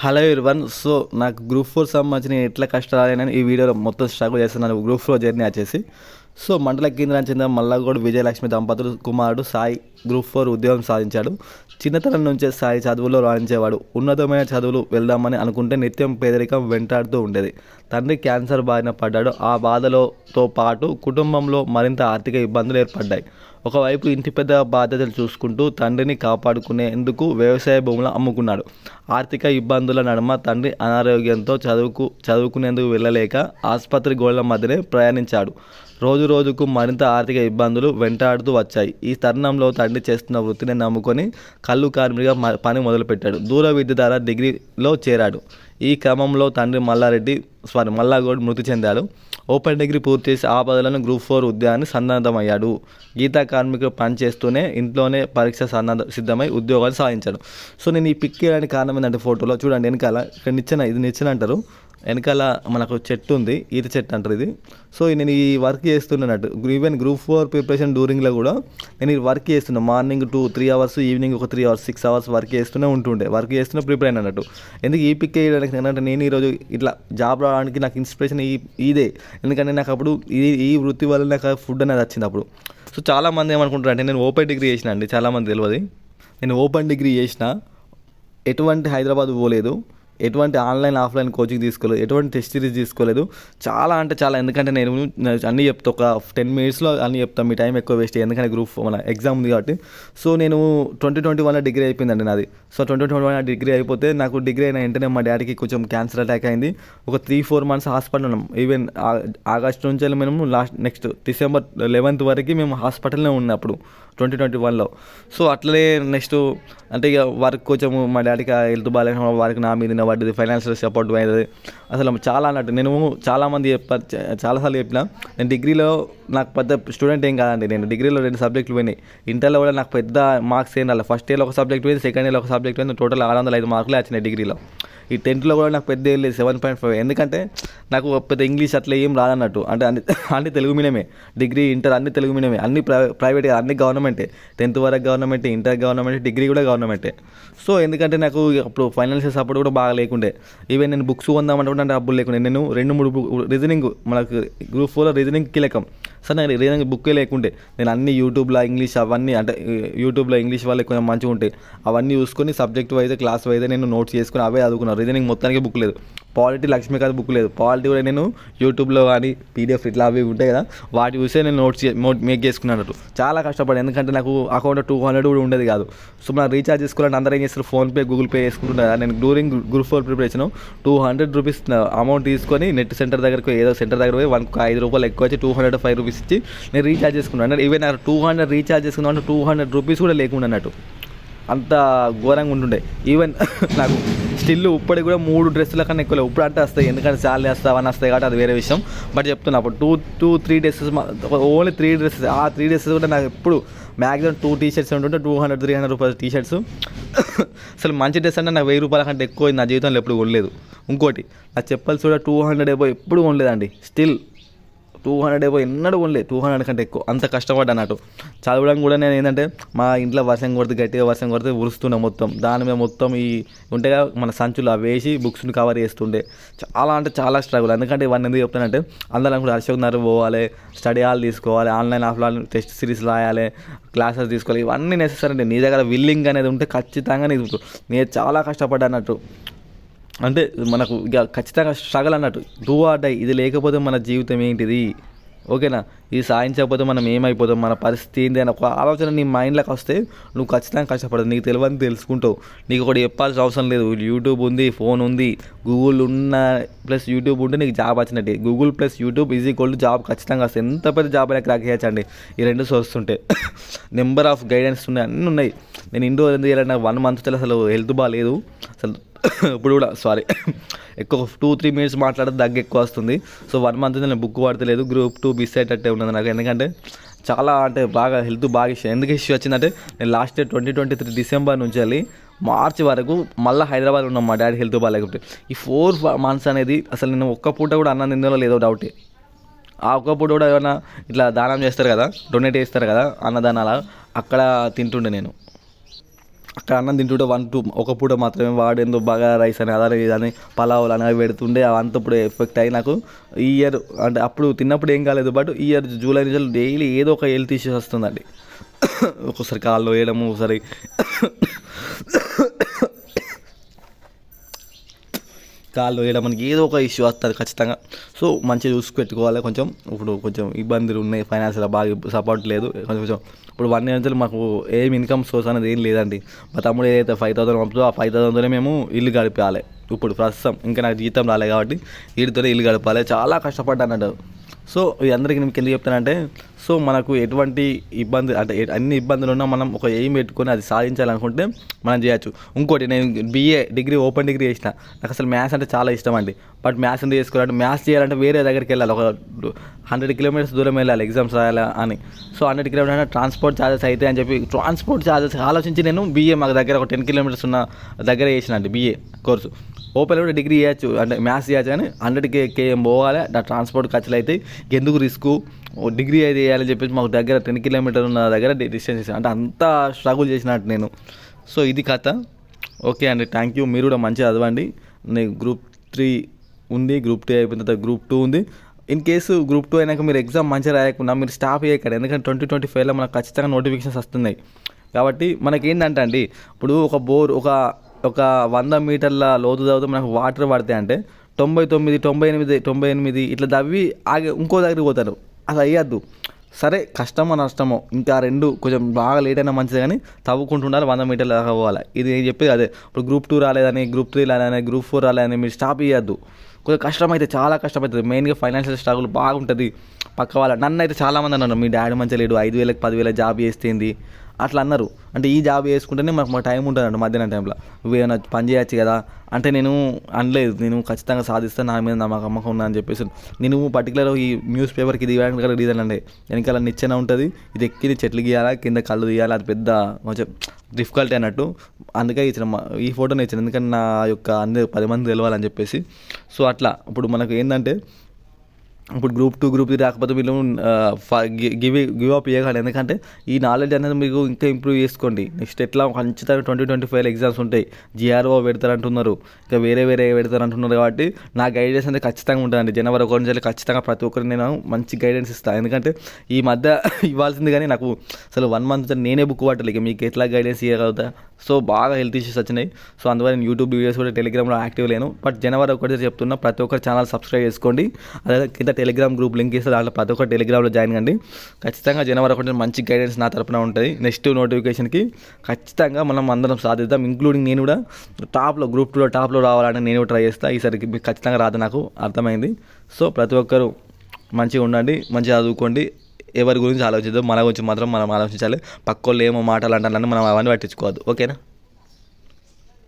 Hello everyone so నాకు group four సంబంధించిన ఎట్లా కష్టాలని ఈ వీడియోలో మొత్తం స్ట్రగుల్ చేస్తున్నాను. గ్రూప్ ఫోర్ జర్నీ వచ్చేసి. సో మండల కేంద్రానికి చెందిన మల్లగోడు విజయలక్ష్మి దంపతులు కుమారుడు సాయి గ్రూప్ ఫోర్ ఉద్యోగం సాధించాడు. చిన్నతనం నుంచే సాయి చదువులో రాణించేవాడు. ఉన్నతమైన చదువులు వెళ్దామని అనుకుంటే నిత్యం పేదరికం వెంటాడుతూ ఉండేది. తండ్రి క్యాన్సర్ బారిన పడ్డాడు. ఆ బాధలతో పాటు కుటుంబంలో మరింత ఆర్థిక ఇబ్బందులు ఏర్పడ్డాయి. ఒకవైపు ఇంటి పెద్ద బాధ్యతలు చూసుకుంటూ తండ్రిని కాపాడుకునేందుకు వ్యవసాయ భూములు అమ్ముకున్నాడు. ఆర్థిక ఇబ్బందుల నడుమ తండ్రి అనారోగ్యంతో చదువుకు చదువుకునేందుకు వెళ్ళలేక ఆసుపత్రి గోడల మధ్యనే ప్రయాణించాడు. రోజు రోజుకు మరింత ఆర్థిక ఇబ్బందులు వెంటాడుతూ వచ్చాయి. ఈ తరుణంలో తండ్రి చేస్తున్న వృత్తిని నమ్ముకొని కళ్ళు కార్మిగా పని మొదలుపెట్టాడు. దూర విద్య ద్వారా డిగ్రీలో చేరాడు. ఈ క్రమంలో తండ్రి మల్లారెడ్డి సారీ మల్లాగౌడ్ మృతి చెందాడు. ఓపెన్ డిగ్రీ పూర్తి చేసి ఆ పదవులను గ్రూప్ ఫోర్ ఉద్యోగాన్ని సన్నద్ధమయ్యాడు. గీతా కార్మికుడు పనిచేస్తూనే ఇంట్లోనే పరీక్ష సన్నద్ధ సిద్ధమై ఉద్యోగాలు సాధించాడు. సో నేను ఈ పిక్ చేయడానికి కారణం ఏంటంటే ఫోటోలో చూడండి వెనకాల. ఇక్కడ నిచ్చెన ఇది నిచ్చెన అంటారు. వెనకాల మనకు చెట్టు ఉంది ఈత చెట్టు అంటారు ఇది. సో నేను ఈ వర్క్ చేస్తున్నట్టు ఈవెన్ గ్రూప్ ఫోర్ ప్రిపరేషన్ డ్యూరింగ్లో కూడా నేను ఈ వర్క్ చేస్తున్నా. Morning two three hours evening ఒక three hours six hours work చేస్తూనే ఉంటుండే. వర్క్ చేస్తూనే ప్రిపేర్ అయిన అన్నట్టు. ఎందుకు ఈ పిక్ చేయడానికి ఏంటంటే నేను ఈరోజు ఇట్లా జాబ్ రావడానికి నాకు ఇన్స్పిరేషన్ ఈ ఇదే. ఎందుకంటే నాకు అప్పుడు ఈ ఈ వృత్తి వల్ల నాకు ఫుడ్ అనేది వచ్చింది అప్పుడు. సో చాలామంది ఏమనుకుంటారు అంటే నేను ఓపెన్ డిగ్రీ చేసిన అండి. చాలామంది తెలియదు. నేను ఓపెన్ డిగ్రీ చేసిన ఎటువంటి హైదరాబాద్ పోలేదు. ఎటువంటి ఆన్లైన్ ఆఫ్లైన్ కోచింగ్ తీసుకోలేదు ఎటువంటి టెస్ట్ సిరీస్ తీసుకోలేదు. చాలా అంటే చాలా ఎందుకంటే నేను అన్నీ చెప్తా ఒక టెన్ మినిట్స్లో అన్నీ చెప్తాను మీ టైం ఎక్కువ వేస్ట్ ఎందుకంటే గ్రూప్ మన ఎగ్జామ్ ఉంది కాబట్టి. సో నేను ట్వంటీ ట్వంటీ వన్లో డిగ్రీ అయిపోయిందండి నాది. So twenty twenty one degree అయిపోతే నాకు డిగ్రీ అయిన వెంటనే మా డాడీకి కొంచెం క్యాన్సర్ అటాక్ అయింది. ఒక త్రీ ఫోర్ మంత్స్ హాస్పిటల్ ఉన్నాం. ఈవెన్ ఆగస్ట్ నుంచి మేము లాస్ట్ నెక్స్ట్ డిసెంబర్ లెవెన్త్ వరకు మేము హాస్పిటల్నే ఉన్నప్పుడు ట్వంటీ ట్వంటీ వన్లో. సో అట్లనే నెక్స్ట్ అంటే ఇక వర్క్ కొంచెం మా డాడీకి హెల్త్ బాగాలేక వారికి నా మీద పడ్డది ఫైనాన్షియల్ సపోర్ట్ అయింది అసలు చాలా అన్నట్టు నేను చాలామంది చెప్ప చాలాసార్లు చెప్పిన నేను డిగ్రీలో నాకు పెద్ద స్టూడెంట్ ఏం కాదండి నేను డిగ్రీలో రెండు సబ్జెక్టులు పోయినాయి. ఇంటర్లో కూడా నాకు పెద్ద మార్క్స్ ఏం రాలేదు ఫస్ట్ ఇయర్లో ఒక సబ్జెక్ట్ పోయింది సెకండ్ ఇయర్లో ఒక సబ్జెక్ట్ పోయింది టోటల్ ఆరు వందల ఐదు మార్కులే వచ్చినాయి డిగ్రీలో. ఈ టెన్త్లో కూడా నాకు పెద్ద లేదు సెవెన్ పాయింట్ ఫైవ్. ఎందుకంటే నాకు పెద్ద ఇంగ్లీష్ అట్లా ఏం రాదన్నట్టు. అంటే అన్ని అన్ని తెలుగు మీడియమే. డిగ్రీ ఇంటర్ అన్ని తెలుగు మీడియమే. అన్ని ప్రై ప్రైవేట్ అన్ని గవర్నమెంటే. టెన్త్ వరకు గవర్నమెంటే ఇంటర్ గవర్నమెంట్ డిగ్రీ కూడా గవర్నమెంటే. సో ఎందుకంటే నాకు అప్పుడు ఫైనాన్షియల్ సపోర్ట్ కూడా బాగా లేకుండే. ఈవెన్ నేను బుక్స్ కొందామంటే కూడా డబ్బులు లేకుండే. నేను రెండు మూడు రీజనింగ్ మనకు గ్రూప్ ఫోర్లో రీజనింగ్ కీలకం సార్ నాకు ఏదైనా బుక్కే లేకుంటే నేను అన్ని యూట్యూబ్లో ఇంగ్లీష్ అవన్నీ అంటే యూట్యూబ్లో ఇంగ్లీష్ వాళ్ళు కొంచెం మంచిగా ఉంటాయి అవన్నీ చూసుకొని సబ్జెక్ట్ వైజ్ క్లాస్ వైజ్ నేను నోట్స్ చేసుకుని అవే చదువుకున్నాను రీజనింగ్ మొత్తానికి బుక్ లేదు. పాలిటీ లక్ష్మీకాంత్ బుక్ లేదు. పాలిటీ కూడా నేను యూట్యూబ్లో కానీ పీడిఎఫ్ ఇట్లా అవి ఉంటాయి కదా వాటి చూసే నేను నోట్స్ నోట్ మేక్ చేసుకున్నాను చాలా కష్టపడి ఎందుకంటే నాకు అకౌంట్ టూ హండ్రెడ్ కూడా ఉండేది కాదు. సో నాకు రీఛార్జ్ చేసుకోవాలంటే అందరూ ఏం చేస్తారు? ఫోన్పే గూగుల్ పే చేసుకుంటున్నారు నేను during group four preparation two hundred rupees amount తీసుకొని నెట్ సెంటర్ దగ్గరకు ఏదో సెంటర్ దగ్గర పోయి వన్ ఐదు రూపాయలు ఎక్కువ వచ్చి టూ హండ్రెడ్ ఫైవ్ రూపీస్ ఇచ్చి నేను రీఛార్జ్ చేసుకున్నాను అంటే ఈవెన్ టూ హండ్రెడ్ రీఛార్జ్ చేసుకున్నాను అంటే టూ హండ్రెడ్ రూపీస్ కూడా లేకుండా అన్నట్టు అంత ఘోరంగా ఉంటుండే. ఈవెన్ నాకు స్టిల్ ఇప్పటికి కూడా మూడు డ్రెస్సుల కన్నా ఎక్కువ లేవు. ఇప్పుడు అంటే వస్తాయి. ఎందుకంటే శాలరీ వస్తాయి అవన్నీ వస్తాయి కాబట్టి అది వేరే విషయం. బట్ చెప్తున్నా అప్పుడు two two three dresses only three dresses ఆ త్రీ డ్రెస్సెస్ కూడా నాకు ఎప్పుడు మ్యాక్సిమం టూ టీ షర్ట్స్ ఉంటుంటే టూ హండ్రెడ్ త్రీ హండ్రెడ్ రూపాయల టీ షర్ట్స్ అసలు మంచి డ్రెస్ అంటే నాకు వెయ్యి రూపాయల కంటే ఎక్కువ నా జీవితంలో ఎప్పుడు కొనలేదు. ఇంకోటి నా చెప్పల్స్ కూడా టూ హండ్రెడ్ అయిపోయి ఎప్పుడు కొనలేదండి. స్టిల్ టూ హండ్రెడ్ ఏవో ఎన్నడూ ఉండలే టూ హండ్రెడ్ కంటే ఎక్కువ. అంత కష్టపడ్డా అన్నట్టు చదవడం కూడా నేను ఏంటంటే మా ఇంట్లో వర్షం కొడితే గట్టిగా వర్షం కొడితే ఉరుస్తున్నా మొత్తం. దాని మీద మొత్తం ఈ ఉంటాయి మన సంచులు అవి వేసి బుక్స్ని కవర్ చేస్తుండే. చాలా అంటే చాలా స్ట్రగుల్ ఎందుకంటే ఇవన్నీ ఎందుకు చెప్తానంటే అందరం కూడా అశోక్ నగర్ పోవాలి స్టడీ హాల్ తీసుకోవాలి ఆన్లైన్ ఆఫ్లైన్ టెస్ట్ సిరీస్ రాయాలి క్లాసెస్ తీసుకోవాలి. ఇవన్నీ నెసెసరీ అండి నీ దగ్గర విల్లింగ్ అనేది ఉంటే ఖచ్చితంగా నీకు నేను చాలా కష్టపడ్డా అన్నట్టు అంటే మనకు ఇక ఖచ్చితంగా స్ట్రగల్ అన్నట్టు. డూ ఆర్ డై ఇది లేకపోతే మన జీవితం ఏంటిది? ఓకేనా? ఇది సాధించకపోతే మనం ఏమైపోతాం? మన పరిస్థితి ఏంటి అని ఒక ఆలోచన నీ మైండ్లోకి వస్తే నువ్వు ఖచ్చితంగా కష్టపడదు నీకు తెలియని తెలుసుకుంటావు. నీకు ఒకటి చెప్పాల్సిన అవసరం లేదు. యూట్యూబ్ ఉంది ఫోన్ ఉంది గూగుల్ ఉన్న ప్లస్ యూట్యూబ్ ఉంటే నీకు జాబ్ వచ్చినట్టే. Google plus YouTube easy equal to job ఖచ్చితంగా వస్తుంది ఎంత పెద్ద జాబ్ అయినా క్రాక్ చేయొచ్చండి. ఈ రెండు సోర్స్ నెంబర్ ఆఫ్ గైడెన్స్ ఉన్నాయి. అన్నీ ఉన్నాయి. నేను ఇండోర్ ఎందుకు చేయాలంటే వన్ మంత్ అసలు హెల్త్ బాగాలేదు అసలు ఇప్పుడు కూడా సారీ ఎక్కువ టూ త్రీ మినిట్స్ మాట్లాడితే దగ్గు ఎక్కువ వస్తుంది. సో వన్ మంత్ నేను బుక్ పడతలేదు గ్రూప్ టూ మిస్ అయ్యేటట్టే ఉన్నది నాకు. ఎందుకంటే చాలా అంటే బాగా హెల్త్ బాగా ఇష్యూ ఎందుకు ఇష్యూ వచ్చిందంటే నేను last year twenty twenty three December నుంచి వెళ్ళి మార్చి వరకు మళ్ళీ హైదరాబాద్ ఉన్నాం మా డాడీ హెల్త్ బాగాలేకపోతే ఈ ఫోర్ మంత్స్ అనేది అసలు నేను ఒక్క పూట కూడా అన్నం తిందో లేదో డౌటే ఆ ఒక్క పూట కూడా ఏమైనా ఇట్లా దానం చేస్తారు కదా డొనేట్ చేస్తారు కదా అన్నదానాల అక్కడ తింటుండే నేను. అక్కడ అన్నం తింటుంటే వన్ టూ ఒక పూట మాత్రమే వాడేందో బాగా రైస్ అని అదని ఇదని పలావులు అని అవి పెడుతుండే అంత ఇప్పుడు ఎఫెక్ట్ అయ్యి నాకు ఈ ఇయర్ అంటే అప్పుడు తిన్నప్పుడు ఏం కాలేదు బట్ ఈ ఇయర్ జూలై నుంచి డైలీ ఏదో ఒక హెల్త్ ఇష్యూస్ వస్తుందండి. ఒకసారి కాళ్ళు వేయడము ఒకసారి కాళ్ళు వేయడం మనకి ఏదో ఒక ఇష్యూ వస్తుంది ఖచ్చితంగా. సో మంచిగా చూసి పెట్టుకోవాలి. కొంచెం ఇప్పుడు కొంచెం ఇబ్బందులు ఉన్నాయి. ఫైనాన్షియల్ బాగా సపోర్ట్ లేదు. కొంచెం కొంచెం ఇప్పుడు వన్ ఇయర్ నుంచి మాకు ఏం ఇన్కమ్ సోర్స్ అనేది ఏం లేదండి. మా తమ్ముడు ఏదైతే ఫైవ్ థౌసండ్ పంపుతో ఆ ఫైవ్ థౌసండ్తోనే మేము ఇల్లు గడిపాలి. ఇప్పుడు ప్రస్తుతం ఇంకా నాకు జీతం రాలే కాబట్టి వీటితోనే ఇల్లు గడపాలి. చాలా కష్టపడ్డాను అన్నట్టు సో ఇది అందరికీ నేను ఎందుకు చెప్తానంటే సో మనకు ఎటువంటి ఇబ్బంది అంటే అన్ని ఇబ్బందులు ఉన్నా మనం ఒక ఎయిమ్ పెట్టుకొని అది సాధించాలనుకుంటే మనం చేయొచ్చు. ఇంకోటి నేను బీఏ డిగ్రీ ఓపెన్ డిగ్రీ చేసిన. నాకు అసలు మ్యాథ్స్ అంటే చాలా ఇష్టం అండి. బట్ మ్యాథ్స్ ఎందుకు చేసుకోవాలంటే మ్యాథ్స్ చేయాలంటే వేరే దగ్గరికి వెళ్ళాలి. ఒక హండ్రెడ్ కిలోమీటర్స్ దూరం వెళ్ళాలి ఎగ్జామ్స్ రాయాలి అని. So hundred kilometres transport charges అయితే అని చెప్పి ట్రాన్స్పోర్ట్ ఛార్జెస్ ఆలోచించి నేను బీఏ మాకు దగ్గర ఒక టెన్ కిలోమీటర్స్ ఉన్న దగ్గర చేసిన అండి బీఏ కోర్సు. ఓపెన్ కూడా డిగ్రీ చేయొచ్చు అంటే మ్యాథ్స్ చేయొచ్చు కానీ హండ్రెడ్ కే కేఎం పోవాలి. నా ట్రాన్స్పోర్ట్ ఖర్చులు అయితే ఎందుకు రిస్క్ డిగ్రీ అయితే చేయాలని చెప్పేసి మాకు దగ్గర టెన్ కిలోమీటర్ ఉన్న దగ్గర డిస్టెన్స్ చేసాను అంటే అంత స్ట్రగుల్ చేసినట్టు నేను. సో ఇది కథ. ఓకే అండి థ్యాంక్ యూ మీరు కూడా మంచిగా చదవండి. నేను గ్రూప్ త్రీ ఉంది గ్రూప్ టూ అయిపోయిన తర్వాత గ్రూప్ టూ ఉంది. ఇన్ కేసు గ్రూప్ టూ అయినాక మీరు ఎగ్జామ్ మంచిగా రాయకుండా మీరు స్టాప్ చేయకండి ఎందుకంటే ట్వంటీ ట్వంటీ ఫైవ్లో మనకు ఖచ్చితంగా నోటిఫికేషన్స్ వస్తున్నాయి. కాబట్టి మనకి ఏంటంటే అండి ఇప్పుడు ఒక బోర్ ఒక ఒక వంద మీటర్ల లోతు తవ్వితే మనకు వాటర్ పడతాయి అంటే తొంభై తొమ్మిది తొంభై ఎనిమిది తొంభై ఎనిమిది ఇట్లా దవ్వి ఆగి ఇంకో దగ్గరికి పోతారు. అది అయ్యద్దు సరే కష్టమో నష్టమో ఇంకా రెండు కొంచెం బాగా లేట్ అయినా మంచిది కానీ తవ్వుకుంటుండాలి వంద మీటర్ల దాకా పోవాలి. ఇది నేను చెప్పేది అదే. ఇప్పుడు గ్రూప్ టూ రాలేదని గ్రూప్ త్రీ రాలేదని గ్రూప్ ఫోర్ రాలేదని మీరు స్టాప్ చేయొద్దు. కొంచెం కష్టమైతే చాలా కష్టమవుతుంది మెయిన్గా ఫైనాన్షియల్ స్ట్రగుల్ బాగుంటుంది. పక్క వాళ్ళ నన్ను అయితే చాలామంది అన్నారు మీ డాడీ మంచిగా లేడు ఐదు వేలకు పదివేల జాబ్ చేస్తేంది. అట్లా అన్నారు. అంటే ఈ జాబ్ చేసుకుంటేనే మాకు మా టైం ఉంటుంది అంటే మధ్యాహ్నం టైంలో. నువ్వు ఏమైనా పని చేయొచ్చు కదా? అంటే నేను అనలేదు. నేను ఖచ్చితంగా సాధిస్తాను నా మీద నా మాకు అమ్మకం ఉందని చెప్పేసి. నేను పర్టికులర్ ఈ న్యూస్ పేపర్కి ఇది ఇవ్వడానికి రీజన్ అండి వెనకాల నిచ్చెన ఉంటుంది. ఇది ఎక్కి చెట్లు గీయాలా కింద కళ్ళు తీయాలి అది పెద్ద కొంచెం డిఫికల్టీ అన్నట్టు. అందుకే ఇచ్చిన మా- ఈ ఫోటోని ఇచ్చిన. ఎందుకంటే నా యొక్క అందరి పది మంది తెలవాలని చెప్పేసి. సో అట్లా. ఇప్పుడు మనకు ఏంటంటే ఇప్పుడు గ్రూప్ టూ గ్రూప్ త్రీ రాకపోతే వీళ్ళు గివ్ గివ్ అప్ చేయగలరు. ఎందుకంటే ఈ నాలెడ్జ్ అనేది మీకు ఇంకా ఇంప్రూవ్ చేసుకోండి. నెక్స్ట్ ఎట్లా ఖచ్చితంగా ట్వంటీ ట్వంటీ ఫైవ్ ఎగ్జామ్స్ ఉంటాయి. జిఆర్ఓ పెడతారంటున్నారు. ఇంకా వేరే వేరే పెడతారంటున్నారు కాబట్టి నా గైడెన్స్ అనేది ఖచ్చితంగా ఉంటుందండి జనవరి ఒకటి నుంచి ఖచ్చితంగా ప్రతి ఒక్కరికి నేను మంచి గైడెన్స్ ఇస్తాను ఎందుకంటే ఈ మధ్య ఇవ్వాల్సింది కానీ నాకు అసలు వన్ మంత్ నేనే బుక్ పట్టలేక మీకు ఎట్లా గైడెన్స్ ఇవ్వగలుగుతా? సో బాగా హెల్త్ ఇష్యూస్ వచ్చినాయి. సో అందువల్ల నేను యూట్యూబ్ వీడియోస్ కూడా టెలిగ్రామ్లో యాక్టివ్ లేను. బట్ జనవరి ఒకటి చెప్తున్నా ప్రతి ఒక్కరు ఛానల్ సబ్స్క్రైబ్ చేసుకోండి. అదే కింద టెలిగ్రామ్ గ్రూప్ లింక్ ఇస్తే దాంట్లో ప్రతి ఒక్క టెలిగ్రామ్లో జాయిన్ కండి. ఖచ్చితంగా జనవరి ఒకటి మంచి గైడెన్స్ నా తరపున ఉంటుంది. నెక్స్ట్ నోటిఫికేషన్కి ఖచ్చితంగా మనం అందరం సాధిద్దాం ఇంక్లూడింగ్ నేను కూడా. టాప్లో గ్రూప్ టూలో టాప్లో రావాలని నేను ట్రై చేస్తాను ఈసారికి మీకు ఖచ్చితంగా రాదు నాకు అర్థమైంది. సో ప్రతి ఒక్కరు మంచిగా ఉండండి మంచిగా చదువుకోండి. ఎవరి గురించి ఆలోచిద్దాం మన గురించి మాత్రం మనం ఆలోచించాలి. పక్కోళ్ళు ఏమో మాటలు అంటారని మనం అవన్నీ పట్టించుకోవద్దు. ఓకేనా